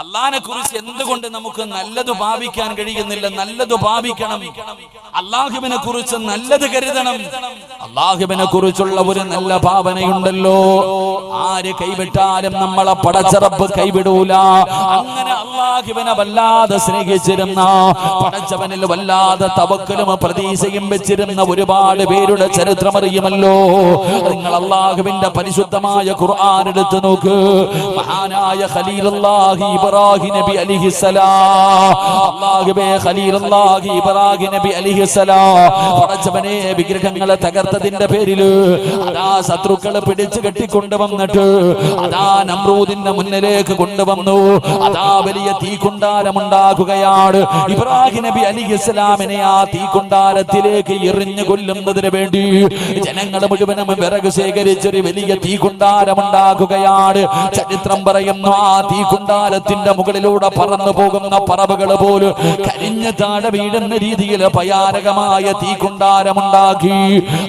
അള്ളാഹിനെ കുറിച്ച് എന്തുകൊണ്ട് നമുക്ക് നല്ലത് ഭാവിക്കാൻ കഴിയുന്നില്ല? നല്ലത് ഭാവിക്കണം. അള്ളാഹുവിനെ കുറിച്ച് നല്ലത് കരുതണം. അള്ളാഹുവിനെ കുറിച്ചുള്ള ഒരു നല്ല ഭാവനയുണ്ടല്ലോ. ആര് കൈവിട്ടാലും നമ്മളെ പടച്ചറപ്പ് കൈവിടൂല. അങ്ങനെ അള്ളാഹുവിനെ വല്ലാതെ സ്നേഹിച്ചിരുന്ന പടച്ചവനിൽ വല്ലാതെ തവക്കലും പ്രതീക്ഷയും വെച്ചിരുന്ന ഒരുപാട് പേരുടെ ചരിത്രം അറിയുമല്ലോ. നിങ്ങൾ അള്ളാഹുവിന്റെ പരിശുദ്ധമായ ഖുർആൻ എടുത്തു നോക്ക്. മഹാനായ ഖലീലുല്ലാഹി ഇബ്രാഹിം നബി അലിഹിസലാം അള്ളാഹുബേ ഖലീലുല്ലാഹി ഇബ്രാഹിം നബി അലിഹിസലാം പടച്ചവനെ വിഗ്രഹങ്ങളെ തകർത്തതിന്റെ പേരിൽ അതാ ശത്രുക്കളെ പിടിച്ചു കെട്ടിക്കൊണ്ടുവന്നിട്ട് അതാ നമ്രൂദിന്റെ മുന്നിലേക്ക് കൊണ്ടുവന്നു. അതാ വലിയ തീക്കുണ്ടാരമുണ്ടാക്കുകയാണ്. ഇബ്രാഹിം നബി അലിഹിസ്ലാമിനെ ആ തീക്കുണ്ടാരത്തിലേക്ക് എറിഞ്ഞു കൊല്ലുന്നതിന് വേണ്ടി ജനങ്ങൾ മുഴുവനും വിറക് ശേഖരിച്ചൊരു വലിയ തീക്കുണ്ടാരമുണ്ടാക്കുകയാണ്. ചരിത്രം പറയുന്നു ആ തീക്കുണ്ടാരത്തിന്റെ മുകളിലൂടെ പറന്നു പോകുന്ന പറവുകൾ പോലും കരിഞ്ഞ താഴെ വീഴുന്ന രീതിയിൽ ഭയാനകമായ തീക്കുണ്ടാരമുണ്ടാക്കി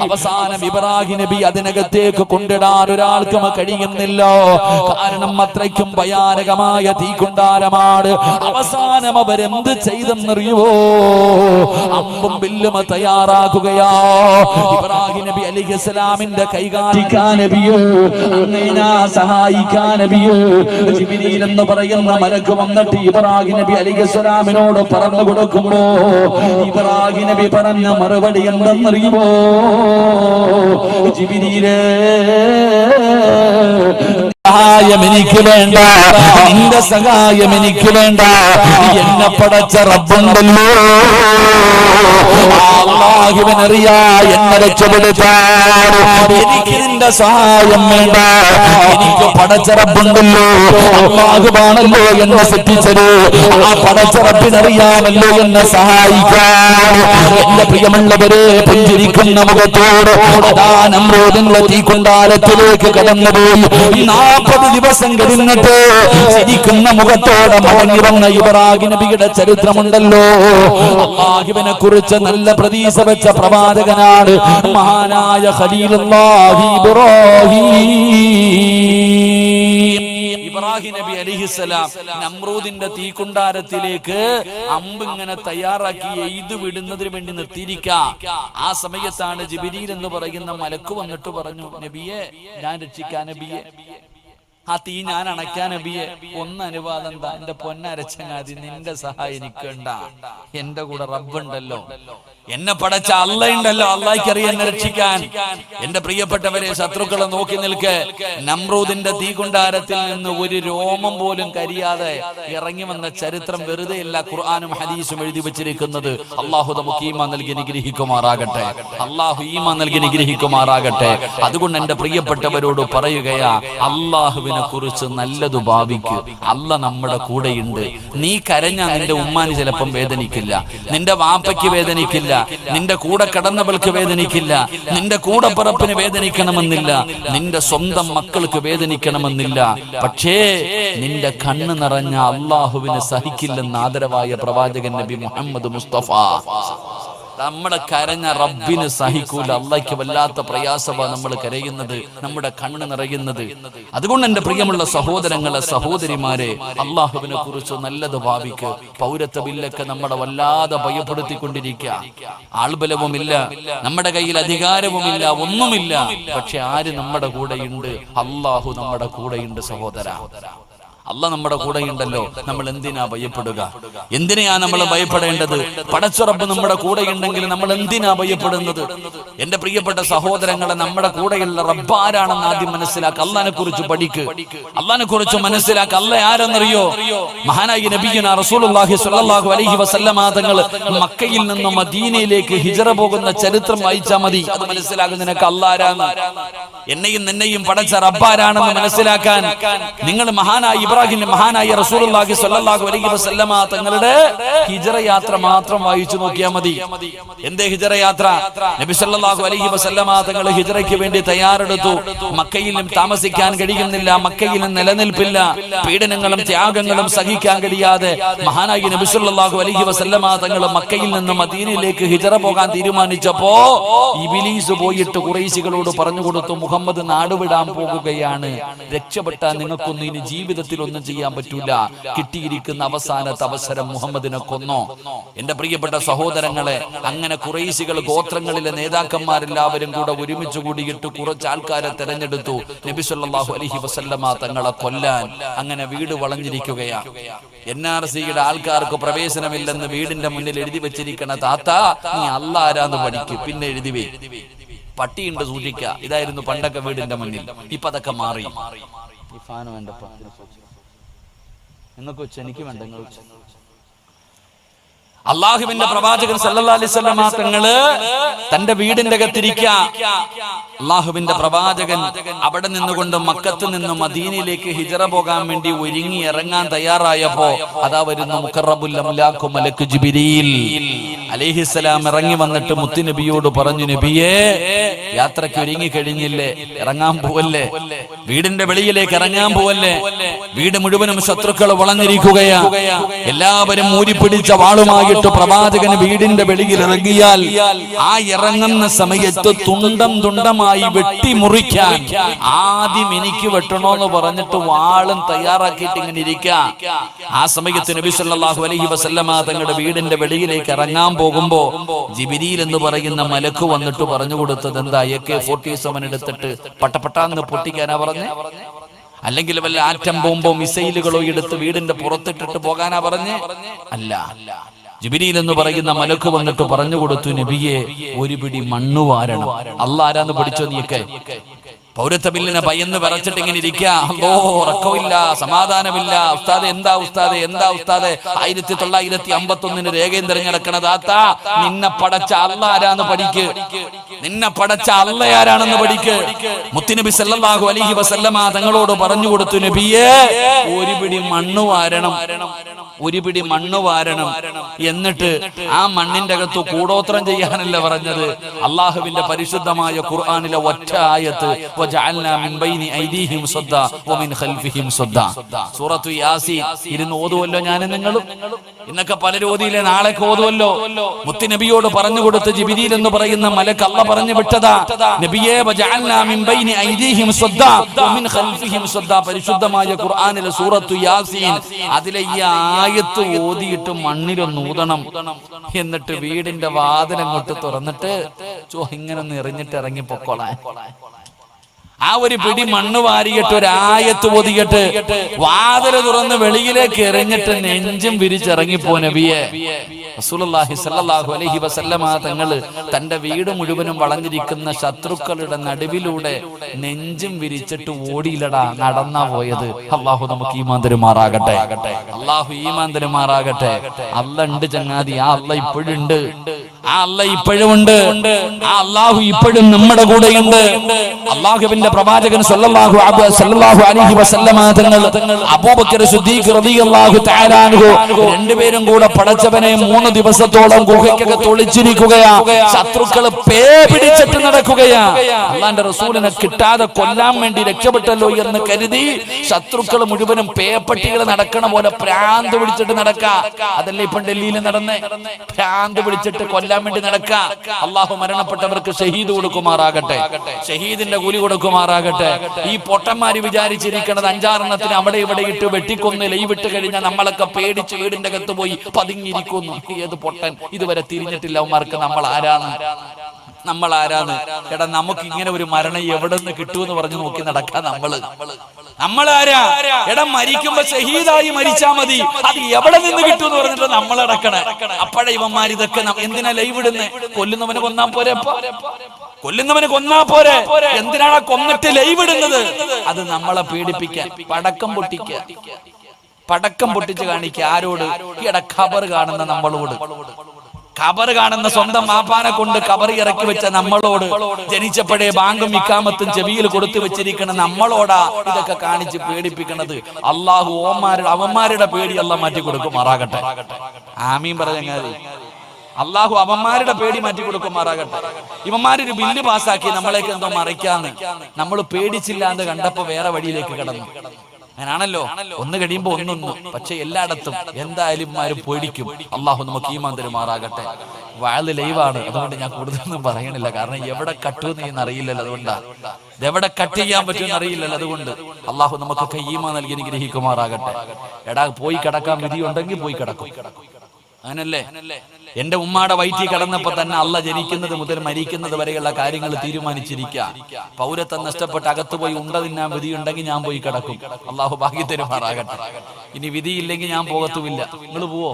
അവസാനം ഇബ്രാഹിം നബി അതിനകത്തേക്ക് കൊണ്ടിടാൻ ഒരാൾക്കും കഴിയുന്നില്ല. കാരണം അത്രയ്ക്കും ഭയാനകമായ തീക്കുണ്ടാരമാണ് അവസാനം അവരെന്ത് ചെയ്തെന്നറിയുവോ? അമ്പും ബില്ലും തയ്യാറാക്കുകയാ. ഇബ്രാഹിം നബി അലിഹി ഇസ്ലാമിന്റെ അങ്ങനെ സഹായിക്കാൻ നബിയോ? ജിബിരിയിൽ എന്ന് പറയുന്ന മലക്ക് വന്നിട്ട് ഇബ്രാഹിം നബി അലിഖലാമിനോട് പറഞ്ഞു കൊടുക്കുമ്പോ ഇബ്രാഹിം നബി പറഞ്ഞ മറുപടി എന്തെന്നറിയുമോ? ജിബിരിയിലേ സഹായം എനിക്ക് വേണ്ട നിന്റെ സഹായം എനിക്ക് വേണ്ട എന്നെ പടച്ച റബ്ബുണ്ടല്ലോ. അള്ളാഹുവിനറിയാ എന്നെ രക്ഷപ്പെടുത്താൻ. എനിക്ക് നിന്റെ സഹായം വേണ്ട. എനിക്ക് പടച്ചറപ്പുണ്ടല്ലോ അള്ളാഹുവാണല്ലോ എന്നെ സൃഷ്ടിച്ചത്. ആ പടച്ചറപ്പിനറിയാമല്ലോ എന്നെ സഹായിക്കാൻ. എന്റെ പ്രിയമുള്ളവരെ പുഞ്ചിരിക്കുന്ന മുഖത്തോട് ദാനം റോദിനുള്ള തീ തീക്കൊണ്ടാരത്തിലേക്ക് കടന്നുപോയി. നാൽപ്പത് ദിവസം കഴിഞ്ഞിട്ട് ചിരിക്കുന്ന മുഖത്തോടെ മടങ്ങി വന്ന ഇബ്രാഹിം നബിയുടെ ചരിത്രമുണ്ടല്ലോ. അള്ളാഹിബിനെ കുറിച്ച് നല്ല പ്രതീക്ഷ വെച്ച പ്രവാചകനാണ് മഹാനായ ഖലീലുല്ലാഹി ഇബ്രാഹിം. ഇബ്രാഹിം നബി അലിഹിസലാം നമ്രൂദിന്റെ തീക്കുണ്ടാരത്തിലേക്ക് അമ്പ് ഇങ്ങനെ തയ്യാറാക്കി എയ്ത് വിടുന്നതിന് വേണ്ടി നിർത്തിയിരിക്കാം. ആ സമയത്താണ് ജിബിരിയിൽ എന്ന് പറയുന്ന മലക്ക് വന്നിട്ട് പറഞ്ഞു നബിയെ ഞാൻ രക്ഷിക്കാൻ നബിയെ. ആ തീ ഞാൻ അണയ്ക്കാൻ അബിയെ ഒന്ന് അനുവാദം എന്താ എന്റെ പൊന്നരച്ചങ്ങാതി നിന്റെ സഹായം എനിക്കുണ്ട എന്റെ കൂടെ റബ്ബുണ്ടല്ലോ. എന്നെ പടച്ച അള്ളയുണ്ടല്ലോ അള്ളാഹിക്ക് അറിയാൻ എന്നെ രക്ഷിക്കാൻ എന്റെ പ്രിയപ്പെട്ടവരെ ശത്രുക്കളെ നോക്കി നിൽക്കെ. നമ്രൂദിന്റെ തീകുണ്ടാരത്തിൽ നിന്ന് ഒരു രോമം പോലും കരിയാതെ ഇറങ്ങി വന്ന ചരിത്രം വെറുതെ ഇല്ല ഖുർആാനും ഹദീസും എഴുതി വെച്ചിരിക്കുന്നത് അള്ളാഹു നമുക്ക് ഈമാ നൽകി നിഗ്രഹിക്കുമാറാകട്ടെ അള്ളാഹു ഈമാ നൽകി നിഗ്രഹിക്കുമാറാകട്ടെ അതുകൊണ്ട് എന്റെ പ്രിയപ്പെട്ടവരോട് പറയുകയാ അള്ളാഹുവിനെ കുറിച്ച് നല്ലത് ഭാവിക്കൂ. അല്ല നമ്മുടെ കൂടെയുണ്ട്. നീ കരഞ്ഞ നിന്റെ ഉമ്മാന് ചിലപ്പം വേദനിക്കില്ല. നിന്റെ വാപ്പയ്ക്ക് വേദനിക്കില്ല. നിന്റെ കൂടെ കടന്നവൾക്ക് വേദനിക്കില്ല. നിന്റെ കൂടെ പറപ്പിന് വേദനിക്കണമെന്നില്ല. നിന്റെ സ്വന്തം മക്കൾക്ക് വേദനിക്കണമെന്നില്ല. പക്ഷേ നിന്റെ കണ്ണ് നിറഞ്ഞ അള്ളാഹുവിനെ സഹിക്കില്ലെന്ന് ആദരവായ പ്രവാചകൻ നബി മുഹമ്മദ് മുസ്തഫ. നമ്മുടെ കരഞ്ഞ റബ്ബിന് സഹിക്കൂല. അള്ളയ്ക്ക് വല്ലാത്ത പ്രയാസമാ നമ്മൾ കരയുന്നത് നമ്മുടെ കണ്ണ് നിറയുന്നത്. അതുകൊണ്ട് എന്റെ പ്രിയമുള്ള സഹോദരങ്ങളെ സഹോദരിമാരെ അള്ളാഹുവിനെ കുറിച്ച് നല്ലത് ഭാവിക്ക് പൗരത്വ ബില്ലൊക്കെ നമ്മളെ വല്ലാതെ ഭയപ്പെടുത്തിക്കൊണ്ടിരിക്കുക. ആൾബലവുമില്ല നമ്മുടെ കയ്യിൽ അധികാരവുമില്ല ഒന്നുമില്ല. പക്ഷെ ആര് നമ്മുടെ കൂടെയുണ്ട്? അള്ളാഹു നമ്മുടെ കൂടെയുണ്ട് സഹോദര. അല്ല നമ്മുടെ കൂടെ ഉണ്ടല്ലോ നമ്മൾ എന്തിനാ ഭയപ്പെടുക? എന്തിനാ നമ്മൾ ഭയപ്പെടേണ്ടത്? പടച്ചുറപ്പ് നമ്മുടെ കൂടെ ഉണ്ടെങ്കിൽ നമ്മൾ എന്തിനാ ഭയപ്പെടുന്നത്? എന്റെ പ്രിയപ്പെട്ട സഹോദരങ്ങളെ നമ്മുടെ കൂടെയുള്ള റബ്ബാരാണെന്ന് ആദ്യം മനസ്സിലാക്കുക അള്ളഹാനെ കുറിച്ച് പഠിക്ക്. അള്ളഹാനെ കുറിച്ച് മനസ്സിലാക്കുക അല്ല ആരെന്നറിയോ? മഹാനായി നബിയുന റസൂലുള്ളാഹി സ്വല്ലല്ലാഹു അലൈഹി വസല്ലമ തങ്ങൾ മക്കയിൽ നിന്ന് മദീനയിലേക്ക് ഹിജറ പോകുന്ന ചരിത്രം വായിച്ചാൽ മതി. അത് മനസ്സിലാകും നിനക്ക് അല്ലാരാന്ന് എന്നെയും നിന്നെയും പടച്ച റബ്ബാരാണെന്ന് മനസ്സിലാക്കാൻ നിങ്ങൾ മഹാനായി ഇബ്രാഹിം മഹാനായ റസൂലുള്ളാഹി സ്വല്ലല്ലാഹു അലൈഹി വസല്ലമ തങ്ങളുടെ ഹിജറ യാത്ര മാത്രം വായിച്ചു നോക്കിയാൽ മതി. എന്തേ ഹിജറ യാത്ര? നബി സല്ലല്ലാഹു അലൈഹി വസല്ലമ തങ്ങൾ ഹിജറയ്ക്ക് വേണ്ടി തയ്യാറെടുത്തു. മക്കയിലും താമസിക്കാൻ കഴിയുന്നില്ല മക്കയിൽ നിലനിൽപ്പില്ല. പീഡനങ്ങളും ത്യാഗങ്ങളും സഹിക്കാൻ കഴിയാതെ മഹാനായി നബി സല്ലല്ലാഹു അലൈഹി വസല്ലമ തങ്ങൾ മക്കയിൽ നിന്ന് മദീനയിലേക്ക് ഹിജറ പോകാൻ തീരുമാനിച്ചപ്പോ ഇബിലീസ് പോയിട്ട് കുറേശികളോട് പറഞ്ഞു കൊടുത്തു മുഹമ്മദ് നാടുവിടാൻ പോകുകയാണ്. രക്ഷപ്പെട്ട നിങ്ങൾക്കൊന്നും ഇനി ജീവിതത്തിൽ ഒന്നും ചെയ്യാൻ പറ്റൂല. കിട്ടിയിരിക്കുന്ന അവസാനത്തെ അവസരം മുഹമ്മദിനെ കൊന്നോ. എന്റെ പ്രിയപ്പെട്ട സഹോദരങ്ങളെ അങ്ങനെ കുറേശികൾ ഗോത്രങ്ങളിലെ നേതാക്കന്മാരെല്ലാവരും കൂടെ ഒരുമിച്ച് കൂടിയിട്ട് കുറച്ച് ആൾക്കാരെ തെരഞ്ഞെടുത്തു. നബി സല്ലല്ലാഹു അലൈഹി വസല്ലമ തങ്ങളെ കൊല്ലാൻ. അങ്ങനെ വീട് വളഞ്ഞിരിക്കുകയാ. എൻ ആർ സിയുടെ ആൾക്കാർക്ക് പ്രവേശനമില്ലെന്ന് വീടിന്റെ മുന്നിൽ എഴുതി വെച്ചിരിക്കണ താത്ത നീ അല്ലാരാന്ന് പഠിക്കും. പിന്നെ എഴുതി വേ. പട്ടിയുണ്ട് സൂക്ഷിക്ക. ഇതായിരുന്നു പണ്ടൊക്കെ വീടിന്റെ മുന്നിൽ. ഇപ്പൊ അതൊക്കെ മാറി ഈ ഫാന് വേണ്ടപ്പ നിങ്ങൾക്ക് വെച്ച് എനിക്ക് വേണ്ട നിങ്ങൾ വെച്ച്. അള്ളാഹുവിന്റെ പ്രവാചകൻ വസല്ലമ തങ്ങൾ തന്റെ വീടിന്റെ അകത്തിരിക്ക അള്ളാഹുവിന്റെ പ്രവാചകൻ അവിടെ നിന്നുകൊണ്ട് മക്കത്ത് നിന്ന് മദീനയിലേക്ക് ഹിജറ പോകാൻ വേണ്ടി ഒരുങ്ങി ഇറങ്ങാൻ തയ്യാറായപ്പോ അതാ വരുന്നു മുഖറബുൽ മലക്ക് ജിബിരിയിൽ അലൈഹിസ്സലാം ഇറങ്ങി വന്നിട്ട് മുത്തുനബിയോട് പറഞ്ഞു നബിയേ യാത്രയ്ക്ക് ഒരുങ്ങി കഴിഞ്ഞില്ലേ? ഇറങ്ങാൻ പോവല്ലേ? വീടിന്റെ വെളിയിലേക്ക് ഇറങ്ങാൻ പോവല്ലേ? വീട് മുഴുവനും ശത്രുക്കൾ വളഞ്ഞിരിക്കുകയാ. എല്ലാവരും മൂരിപ്പിടിച്ച വാളുമായിട്ട് പ്രവാചകൻ വീടിന്റെ വെളിയിൽ ഇറങ്ങിയാൽ ആ ഇറങ്ങുന്ന സമയത്ത് തുണ്ടം തുണ്ടമായി വെട്ടിമുറിക്കാൻ ആദ്യം എനിക്ക് വെട്ടണോന്ന് പറഞ്ഞിട്ട് വാളും തയ്യാറാക്കിയിട്ട് ഇങ്ങനെ ഇരിക്കാം. ആ സമയത്ത് നബി സല്ലല്ലാഹു അലൈഹി വസല്ലമ തങ്ങളുടെ വീടിന്റെ വെളിയിലേക്ക് ഇറങ്ങാൻ പോകുമ്പോ ജിബിരിയിൽ എന്ന് പറയുന്ന മലക്ക് വന്നിട്ട് പറഞ്ഞു കൊടുത്തത് എന്താ? എ കെ ഫോർട്ടി സെവൻ എടുത്തിട്ട് പട്ടപ്പട്ടാന്ന് പൊട്ടിക്കാനാ പറഞ്ഞേ? അല്ലെങ്കിൽ വല്ല ആറ്റം ബോംബോ മിസൈലുകളോ എടുത്ത് വീടിന്റെ പുറത്തിട്ടിട്ട് പോകാനാ പറഞ്ഞേ? അല്ല. ജിബിരിയിൽ എന്ന് പറയുന്ന മലക്ക് വന്നിട്ട് പറഞ്ഞു കൊടുത്തു നബിയെ ഒരു പിടി മണ്ണു വാരണം. അള്ളാരാന്ന് പഠിച്ചോ നീയൊക്കെ? പൗരത്വ ബില്ലിനെ ഭയന്ന് പറച്ചിട്ട് ഇങ്ങനെ ഇരിക്കാ ഉറക്കമില്ല സമാധാനമില്ല. ഉസ്താദ് എന്താ ഉസ്താദ് എന്താ ഉസ്താദ്? ആയിരത്തി തൊള്ളായിരത്തി അമ്പത്തി ഒന്നിന് രേഖയും തിരഞ്ഞെടുക്കണ താത്ത നിന്നെ പടച്ച അല്ല ആരാന്ന് പഠിക്ക്. നിന്നെ പടച്ച അല്ല ആരാണെന്ന് പഠിക്ക്. മുത്തുനബി സല്ലാഹു അലൈഹി വസല്ലമ തങ്ങളോട് പറഞ്ഞു കൊടുത്തു നബിയേ ഒരു പിടി മണ്ണ് വാരണം. ഒരു പിടി മണ്ണ് വാരണം. എന്നിട്ട് ആ മണ്ണിന്റെ അകത്ത് കൂടോത്രം ചെയ്യാനല്ല പറഞ്ഞത്. അള്ളാഹുവിന്റെ പരിശുദ്ധമായ ഖുർആാനിലെ ഒറ്റ ആയത്ത് സൂറത്തു ഓതുവല്ലോ ഞാൻ ഇന്നൊക്കെ പലരും ഓതിയില്ലേ നാളെ ഓതുവല്ലോ. മുത്തി നബിയോട് പറഞ്ഞു കൊടുത്ത് ജിബിരിൽ എന്ന് പറയുന്ന മലക്ക് അല്ല പറഞ്ഞു വിട്ടതാ. പരിശുദ്ധമായ ഖുർആനിലെ സൂറത്തു യാസീൻ അതിലെ ഈ ആയത്ത് ഓതിയിട്ട് മണ്ണിലൊന്ന് ഊതണം. എന്നിട്ട് വീടിന്റെ വാതിലങ്ങോട്ട് തുറന്നിട്ട് ഇങ്ങനെ ഒന്ന് എറിഞ്ഞിട്ട് ഇറങ്ങി പൊക്കോളാൻ ആ ഒരു പിടി മണ്ണ് വാരിയിട്ട് ഒരു ആയത്ത് ഒതിയിട്ട് വാതിൽ തുറന്ന് വെളിയിലേക്ക് എറിഞ്ഞിട്ട് നെഞ്ചും വിരിച്ചിറങ്ങിപ്പോ നബിയെ. റസൂലുള്ളാഹി അലൈഹി വസല്ലമ തന്റെ വീട് മുഴുവനും വളഞ്ഞിരിക്കുന്ന ശത്രുക്കളുടെ നടുവിലൂടെ നെഞ്ചും വിരിച്ചിട്ട് ഓടിയില്ലടാ നടന്നാ പോയത്. അള്ളാഹു നമുക്ക് ഈമാൻ തരുമാറാകട്ടെ. അള്ളാഹു ഈമാൻ തരുമാറാകട്ടെ. അല്ല ഉണ്ട് ചങ്ങാതി ആ അല്ല ഇപ്പോഴുണ്ട്. ആ അല്ല ഇപ്പോഴും ആ അള്ളാഹു ഇപ്പോഴും നമ്മുടെ കൂടെയുണ്ട്. അള്ളാഹുവിന്റെ പ്രവാചകൻ സല്ലല്ലാഹു അലൈഹി വസല്ലമ തങ്ങൾ അബൂബക്കർ സിദ്ദീഖ് റളിയല്ലാഹു തആല അൻഹു രണ്ടുപേരും കൂടെ പടച്ചവനെ മൂന്ന് ദിവസത്തോളം ഗുഹയ്ക്കകത്ത് ഒളിച്ചിരിക്കുകയാ. ശത്രുക്കൾ പേ പിടിച്ചിട്ട് നടക്കുകയാ. അള്ളാന്റെ റസൂലിനെ കിട്ടാതെ കൊല്ലാൻ വേണ്ടി രക്ഷപ്പെട്ടല്ലോ എന്ന് കരുതി ശത്രുക്കൾ മുഴുവനും പേപ്പട്ടികൾ നടക്കണ പോലെ പ്രാന്ത് പിടിച്ചിട്ട് നടക്ക. അതല്ലേ ഇപ്പം ഡൽഹിയിൽ നടന്നേ? ഭ്രാന്ത് പിടിച്ചിട്ട് കൊല്ലാൻ വേണ്ടി നടക്ക അള്ളാഹു മരണപ്പെട്ടവർക്ക് ഷഹീദ് കൊടുക്കുമാറാകട്ടെ. ഷഹീദിന്റെ കൂലി കൊടുക്കുമാറാകട്ടെ. ഈ പൊട്ടന്മാര് വിചാരിച്ചിരിക്കണത് അഞ്ചാറെണ്ണത്തിന് അവിടെ ഇവിടെ ഇട്ട് വെട്ടിക്കൊന്ന് ലൈവിട്ട് കഴിഞ്ഞാൽ നമ്മളൊക്കെ പേടിച്ച് വീടിന്റെ അകത്ത് പോയി പതുങ്ങിയിരിക്കുന്നു. ഏത് പൊട്ടൻ ഇതുവരെ തിരിഞ്ഞിട്ടില്ല അവന്മാർക്ക് നമ്മൾ ആരാണ് നമ്മൾ ആരാണ് എടാ നമുക്ക് ഇങ്ങനെ ഒരു മരണം എവിടെ നിന്ന് കിട്ടുമെന്ന് പറഞ്ഞു നോക്കി നടക്കാം നമ്മൾ. നമ്മൾ ആരാ എടാ മരിക്കുമ്പോ ഷഹീദായി മരിച്ചാ മതി. അത് എവിടെ നിന്ന് കിട്ടുമെന്ന് പറഞ്ഞിട്ട് നമ്മൾ അടക്കണേ അപ്പോഴേ ഇവന്മാർ ഇതൊക്കെ എന്തിനാ ലൈവ് ഇടുന്നത് കൊല്ലുന്നവന് കൊന്നാ പോരെ? കൊല്ലുന്നവന് കൊന്നാ പോരെ. എന്തിനാണ് കൊന്നിട്ട് ലൈവ് ഇടുന്നത്? അത് നമ്മളെ പീഡിപ്പിക്കാൻ. പടക്കം പൊട്ടിക്ക പടക്കം പൊട്ടിച്ച് കാണിക്കുക. ആരോട്? ഈട ഖബർ കാണുന്ന നമ്മളോട്. ഖബർ കാണുന്ന സ്വന്തം മാപ്പാനെ കൊണ്ട് കബർ ഇറക്കി വെച്ച നമ്മളോട് ജനിച്ചപ്പോഴേ ബാങ്കും ഇക്കാമത്തും ചെവിയിൽ കൊടുത്തു വെച്ചിരിക്കുന്ന നമ്മളോടാ ഇതൊക്കെ കാണിച്ച് പേടിപ്പിക്കണത്. അള്ളാഹു ഓമാരുടെ അവന്മാരുടെ പേടി അല്ല മാറ്റി കൊടുക്കുമാറാകട്ടെ. ആമീൻ പറഞ്ഞാൽ അള്ളാഹു അവന്മാരുടെ പേടി മാറ്റി കൊടുക്കുമാറാകട്ടെ. ഇവന്മാരൊരു ബില്ല് പാസ്സാക്കി നമ്മളേക്ക് എന്തോ മറിക്കാന്ന്. നമ്മൾ പേടിച്ചില്ല എന്ന് കണ്ടപ്പോ വേറെ വഴിയിലേക്ക് കിടന്നു. അങ്ങനാണല്ലോ. ഒന്ന് കഴിയുമ്പോ ഒന്നൊന്ന് പക്ഷെ എല്ലായിടത്തും എന്തായാലും ആരും പേടിക്കും. അള്ളാഹു നമുക്ക് ഈമാൻ തരുമാറാകട്ടെ. വാഴ് ലൈവാണ്. അതുകൊണ്ട് ഞാൻ കൂടുതലൊന്നും പറയണില്ല. കാരണം എവിടെ കട്ടുമെന്ന് ഞാൻ അറിയില്ലല്ലോ അതുകൊണ്ടാണ് ഇതെവിടെ കട്ട് ചെയ്യാൻ പറ്റുമെന്ന് അറിയില്ലല്ലോ അതുകൊണ്ട്. അള്ളാഹു നമുക്കൊക്കെ ഈമാ നൽകി അനുഗ്രഹിക്കുമാറാകട്ടെ. എടാ പോയി കിടക്കാൻ വിധി ഉണ്ടെങ്കിൽ പോയി കിടക്കും. അങ്ങനല്ലേ? എന്റെ ഉമ്മാടെ വയറ്റിൽ കടന്നപ്പോ തന്നെ അല്ല ജനിക്കുന്നത് മുതൽ മരിക്കുന്നത് വരെയുള്ള കാര്യങ്ങൾ തീരുമാനിച്ചിരിക്കുക. പൗരത്വം നഷ്ടപ്പെട്ട് അകത്ത് പോയി ഉണ്ട തിന്നാൻ വിധിയുണ്ടെങ്കിൽ ഞാൻ പോയി കിടക്കും. അള്ളാഹു ഭാഗ്യ മാറാകട്ടെ. ഇനി വിധിയില്ലെങ്കിൽ ഞാൻ പോകത്തുമില്ല. നിങ്ങൾ പോവോ?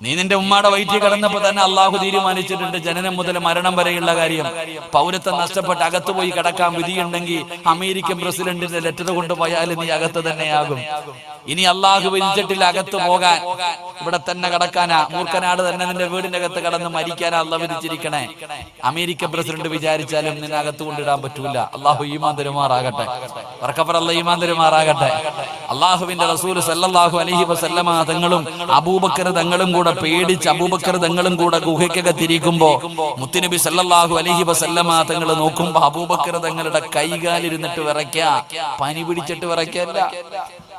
നീ നിന്റെ ഉമ്മാടെ വയറ്റിൽ കിടന്നപ്പോ തന്നെ അള്ളാഹു തീരുമാനിച്ചിട്ടുണ്ട് ജനനം മുതൽ മരണം വരെയുള്ള കാര്യം. പൗരത്വം നഷ്ടപ്പെട്ട് അകത്ത് പോയി കിടക്കാൻ വിധിയുണ്ടെങ്കിൽ അമേരിക്കൻ പ്രസിഡന്റിന്റെ ലെറ്റർ കൊണ്ടുപോയാൽ നീ അകത്ത് തന്നെയാകും. ഇനി അള്ളാഹു വിരിച്ചിട്ടില്ല അകത്ത് പോകാൻ ഇവിടെ തന്നെ കിടക്കാനാ മൂർഖനാട് തന്നെ നിന്റെ വീടിന്റെ അകത്ത് കടന്ന് മരിക്കാനാ അള്ള വിരിച്ചിരിക്കണേ അമേരിക്കൻ പ്രസിഡന്റ് വിചാരിച്ചാലും നിന്നെ അകത്ത് കൊണ്ടിടാൻ പറ്റൂല. അള്ളാഹു ഈമാൻ തരുമാറാകട്ടെ. വർക്കപ്പറല്ല ഈമാൻ തരുമാറാകട്ടെ. അള്ളാഹുവിന്റെ റസൂൽ സല്ലല്ലാഹു അലൈഹി വസല്ലമ തങ്ങളും അബൂബക്കർ തങ്ങളും കൂടെ പേടിച്ച് അബൂബക്കർ തങ്ങളും കൂടെ ഗുഹയ്ക്കകത്തിരിക്കുമ്പോ മുത്തുനബി സല്ലല്ലാഹു അലൈഹി വസല്ലമ തങ്ങൾ നോക്കുമ്പോ അബൂബക്കർ തങ്ങളുടെ കൈകാലിരുന്നിട്ട് വിറയ്ക്ക. പനി പിടിച്ചിട്ട് വിറയ്ക്കല്ല.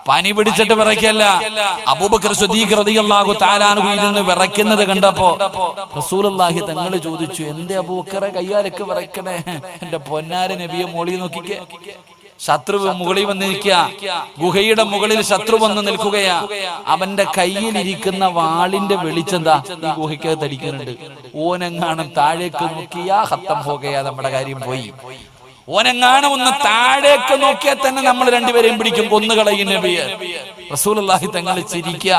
പനി പിടിച്ചിട്ട് വിറയ്ക്കല്ല. അബൂബക്കർ സ്വദീഖ് റളിയല്ലാഹു നിന്ന് വിറയ്ക്കുന്നത് കണ്ടപ്പോ റസൂലുള്ളാഹി തങ്ങൾ ചോദിച്ചു എന്റെ അബൂബക്കറെ കയ്യാലൊക്കെ വിറയ്ക്കണേ? എന്റെ പൊന്നാര നബിയെ മോളി നോക്കിക്കേ. ശത്രു മുകളിൽ വന്ന് നിൽക്കുക. ഗുഹയുടെ മുകളിൽ ശത്രു വന്ന് നിൽക്കുകയാ അവന്റെ കയ്യിലിരിക്കുന്ന വാളിന്റെ വെളിച്ചെന്താ? ഈ ഗുഹയ്ക്കകത്ത് അടിക്കുന്നുണ്ട് താഴേക്ക് നോക്കിയാ ഹത്തം പോകയാ നമ്മുടെ കാര്യം പോയി. ഓനെങ്ങാണ് ഒന്ന് താഴേക്ക് നോക്കിയാൽ തന്നെ നമ്മൾ രണ്ടുപേരെയും പിടിക്കും. കൊന്നുകളയും നബിയെ. റസൂലുള്ളാഹി തങ്ങൾ ചിരിക്കുക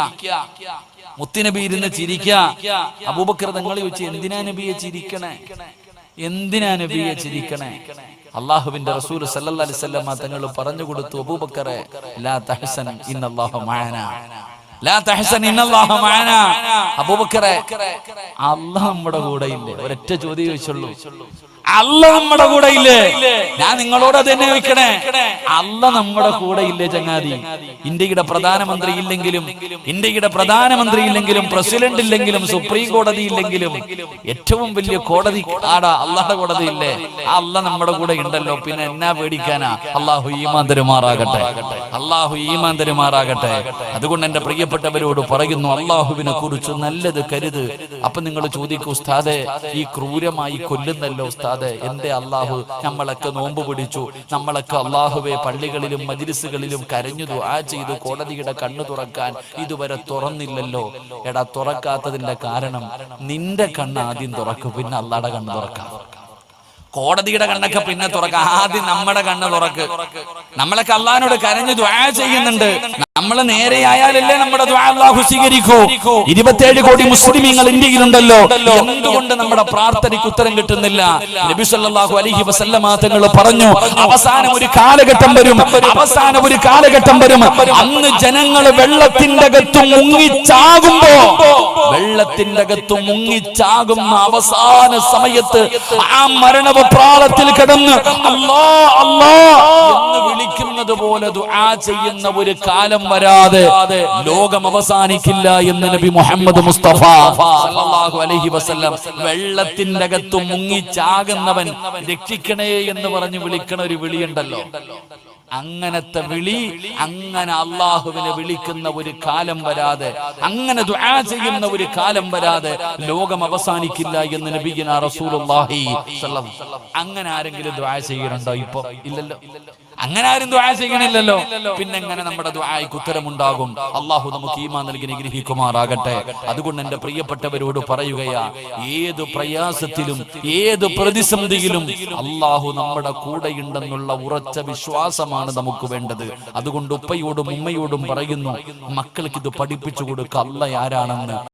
മുത്തിനബി ഇരുന്ന് ചിരിക്കുക അബൂബക്കർ തങ്ങൾ ചോദിച്ചു എന്തിനാ നബിയെ ചിരിക്കണേ? എന്തിനാ നബിയെ ചിരിക്കണേ? അള്ളാഹുവിന്റെ റസൂൽ സല്ലല്ലാഹു അലൈഹി തങ്ങൾ പറഞ്ഞു കൊടുത്തു അബൂബക്കറെ ലാ ഇന്നല്ലാഹു ലാ ഇന്നല്ലാഹു അബൂബക്കറെ അല്ലാഹ് നമ്മുടെ കൂടെ ഇല്ലേ ഒരൊറ്റ ചോദ്യം ചോദിച്ചുള്ളൂ. അല്ല നമ്മുടെ കൂടെ ഇല്ലേ? ഞാൻ നിങ്ങളോട് തന്നെ ചോദിക്കണേ. അല്ല നമ്മുടെ കൂടെ ഇല്ലേ ചങ്ങാതി? ഇന്ത്യയുടെ പ്രധാനമന്ത്രി ഇല്ലെങ്കിലും ഇന്ത്യയുടെ പ്രധാനമന്ത്രി ഇല്ലെങ്കിലും പ്രസിഡന്റ് ഇല്ലെങ്കിലും സുപ്രീം കോടതി ഇല്ലെങ്കിലും ഏറ്റവും വലിയ കോടതി ആടാ അള്ളാഹുടെ കോടതി ഇല്ലേ? ആ അല്ല നമ്മുടെ കൂടെ ഉണ്ടല്ലോ. പിന്നെ എന്നാ പേടിക്കാനാ? അള്ളാഹു ഈമാൻ തരുമാറാകട്ടെ. അള്ളാഹു ഈമാൻ തരുമാറാകട്ടെ. അതുകൊണ്ട് എന്റെ പ്രിയപ്പെട്ടവരോട് പറയുന്നു അള്ളാഹുവിനെ കുറിച്ച് നല്ലത് കരുത്. അപ്പൊ നിങ്ങൾ ചോദിക്കൂ ഉസ്താദെ ഈ ക്രൂരമായി കൊല്ലുന്നല്ലോ ഉസ്താദെ. എന്റെ അള്ളാഹു നമ്മളൊക്കെ നോമ്പ് പിടിച്ചു. നമ്മളൊക്കെ അള്ളാഹുവെ പള്ളികളിലും മജിലിസുകളിലും കരഞ്ഞു ദുആ ചെയ്ത് കോടതിയുടെ കണ്ണു തുറക്കാൻ ഇതുവരെ തുറന്നില്ലല്ലോ. എടാ തുറക്കാത്തതിന്റെ കാരണം നിന്റെ കണ്ണ് ആദ്യം തുറക്കും പിന്നെ അള്ളാടെ കണ്ണ് തുറക്കാം. കോടതിയുടെ കണ്ണൊക്കെ പിന്നെ തുറക്കാം. ആദ്യം നമ്മുടെ കണ്ണ് തുറക്ക്. നമ്മളൊക്കെ അള്ളഹാനോട് കരഞ്ഞു ദ്വാ ചെയ്യുന്നുണ്ട്. നമ്മൾ നേരെയായാലല്ലേ നമ്മുടെ അള്ളാഹു സ്വീകരിക്കൂ. ഇരുപത്തേഴ് കോടി മുസ്ലിമീങ്ങൾ ഇന്ത്യയിലുണ്ടല്ലോ. എന്തുകൊണ്ട് നമ്മുടെ പ്രാർത്ഥനയ്ക്ക് ഉത്തരം കിട്ടുന്നില്ല? നബി സല്ലല്ലാഹു അലൈഹി വസല്ലമ തങ്ങൾ പറഞ്ഞു അവസാനം ഒരു കാലഘട്ടം വരും. അവസാനം ഒരു കാലഘട്ടം വരും. അന്ന് ജനങ്ങൾ വെള്ളത്തിന്റെ അകത്ത് മുങ്ങിച്ചാകുമ്പോ വെള്ളത്തിന്റെ അകത്ത് മുങ്ങിച്ചാകുന്ന അവസാന സമയത്ത് ആ മരണവപ്രാളത്തിൽ കിടന്ന് അല്ലാ വിളിക്കുന്നത് പോലെ ദുആ ചെയ്യുന്ന ഒരു കാലം വരാതെ ലോകം അവസാനിക്കില്ല എന്ന് നബി മുഹമ്മദ് മുസ്തഫ സല്ലല്ലാഹു അലൈഹി വസല്ലം വെള്ളത്തിന്റെ അകത്ത് മുങ്ങിച്ചാകുന്നവൻ രക്ഷിക്കണേ എന്ന് പറഞ്ഞ് വിളിക്കണ ഒരു വിളിയുണ്ടല്ലോ. അങ്ങനത്തെ വിളി അങ്ങനെ അള്ളാഹുവിനെ വിളിക്കുന്ന ഒരു കാലം വരാതെ അങ്ങനെ ദുആ ചെയ്യുന്ന ഒരു കാലം വരാതെ ലോകം അവസാനിക്കില്ല എന്ന് നബിഗിന റസൂലുള്ളാഹി. അങ്ങനെ ആരെങ്കിലും ദുആ ചെയ്യണുണ്ടോ ഇപ്പൊ? ഇല്ലല്ലോ. അങ്ങനെ ആരും ദുആ ചെയ്യണില്ലല്ലോ. പിന്നെ എങ്ങനെ നമ്മുടെ ദുആയ്ക്ക് ഉത്തരമുണ്ടാകും? അള്ളാഹു നമുക്ക് ഈമാൻ നൽകി നിഗ്രഹിക്കുമാറാകട്ടെ അതുകൊണ്ട് എന്റെ പ്രിയപ്പെട്ടവരോട് പറയുകയാ ഏത് പ്രയാസത്തിലും ഏത് പ്രതിസന്ധിയിലും അള്ളാഹു നമ്മുടെ കൂടെയുണ്ടെന്നുള്ള ഉറച്ച വിശ്വാസമാണ് നമുക്ക് വേണ്ടത്. അതുകൊണ്ട് ഉപ്പയോടും ഉമ്മയോടും പറയുന്നു മക്കൾക്ക് ഇത് പഠിപ്പിച്ചു കൊടുക്കുക അല്ല ആരാണെന്ന്.